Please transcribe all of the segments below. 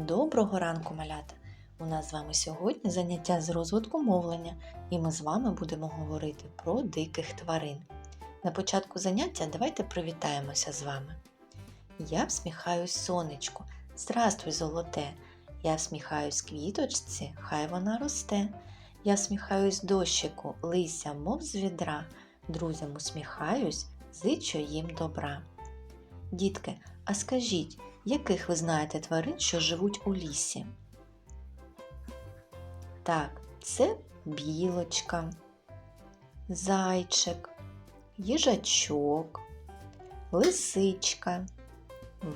Доброго ранку, малята! У нас з вами сьогодні заняття з розвитку мовлення, і ми з вами будемо говорити про диких тварин. На початку заняття давайте привітаємося з вами. Я всміхаюсь сонечку, здравствуй, золоте. Я всміхаюсь квіточці, хай вона росте. Я всміхаюсь дощику, лися, мов з відра. Друзям усміхаюсь, зичу їм добра. Дітки, а скажіть, яких ви знаєте тварин, що живуть у лісі? Так, це білочка, зайчик, їжачок, лисичка,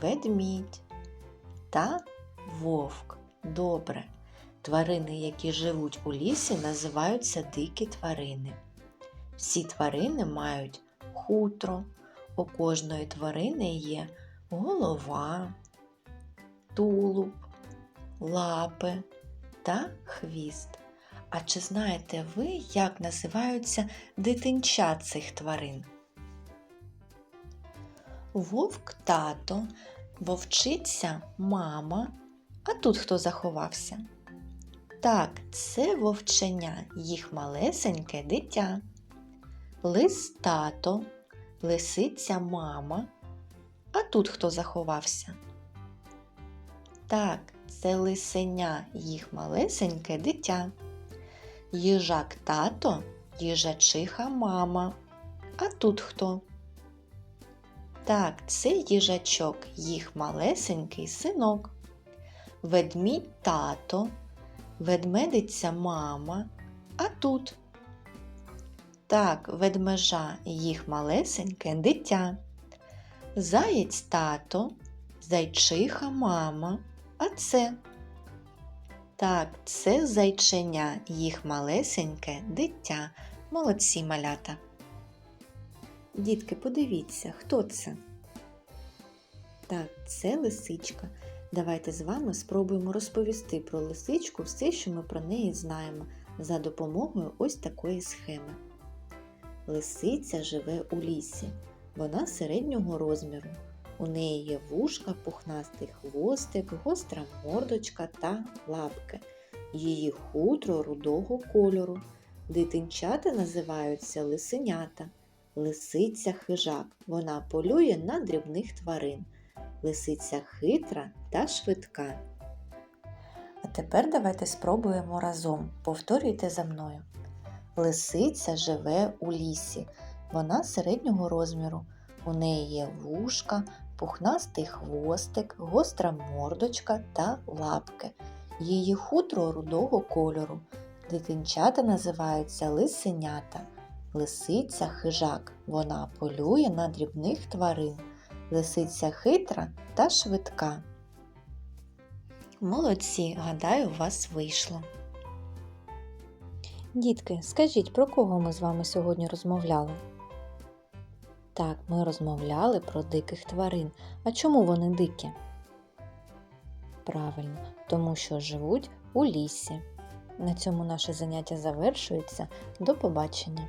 ведмідь та вовк. Добре. Тварини, які живуть у лісі, називаються дикі тварини. Всі тварини мають хутро. У кожної тварини є голова, тулуб, лапи та хвіст. А чи знаєте ви, як називаються дитинча цих тварин? Вовк тато, вовчиця мама. А тут хто заховався? Так, це вовченя, їх малесеньке дитя. Лис тато, лисиця мама. А тут хто заховався? Так, це лисеня, їх малесеньке дитя. Їжак тато, їжачиха мама. А тут хто? Так, це їжачок, їх малесенький синок. Ведмідь тато, ведмедиця мама. А тут? Так, ведмежа, їх малесеньке дитя. Заєць тато, зайчиха мама. А це? Так, це зайченя, їх малесеньке дитя. Молодці малята. Дітки, подивіться, хто це? Так, це лисичка. Давайте з вами спробуємо розповісти про лисичку все, що ми про неї знаємо, за допомогою ось такої схеми. Лисиця живе у лісі. Вона середнього розміру. У неї є вушка, пухнастий хвостик, гостра мордочка та лапки. Її хутро рудого кольору. Дитинчата називаються лисенята. Лисиця хижак. Вона полює на дрібних тварин. Лисиця хитра та швидка. А тепер давайте спробуємо разом. Повторюйте за мною. Лисиця живе у лісі. Вона середнього розміру. У неї є вушка, пухнастий хвостик, гостра мордочка та лапки. Її хутро рудого кольору. Дитинчата називаються лисенята. Лисиця хижак. Вона полює на дрібних тварин. Лисиця хитра та швидка. Молодці, гадаю, у вас вийшло. Дітки, скажіть, про кого ми з вами сьогодні розмовляли? Так, ми розмовляли про диких тварин. А чому вони дикі? Правильно, тому що живуть у лісі. На цьому наше заняття завершується. До побачення!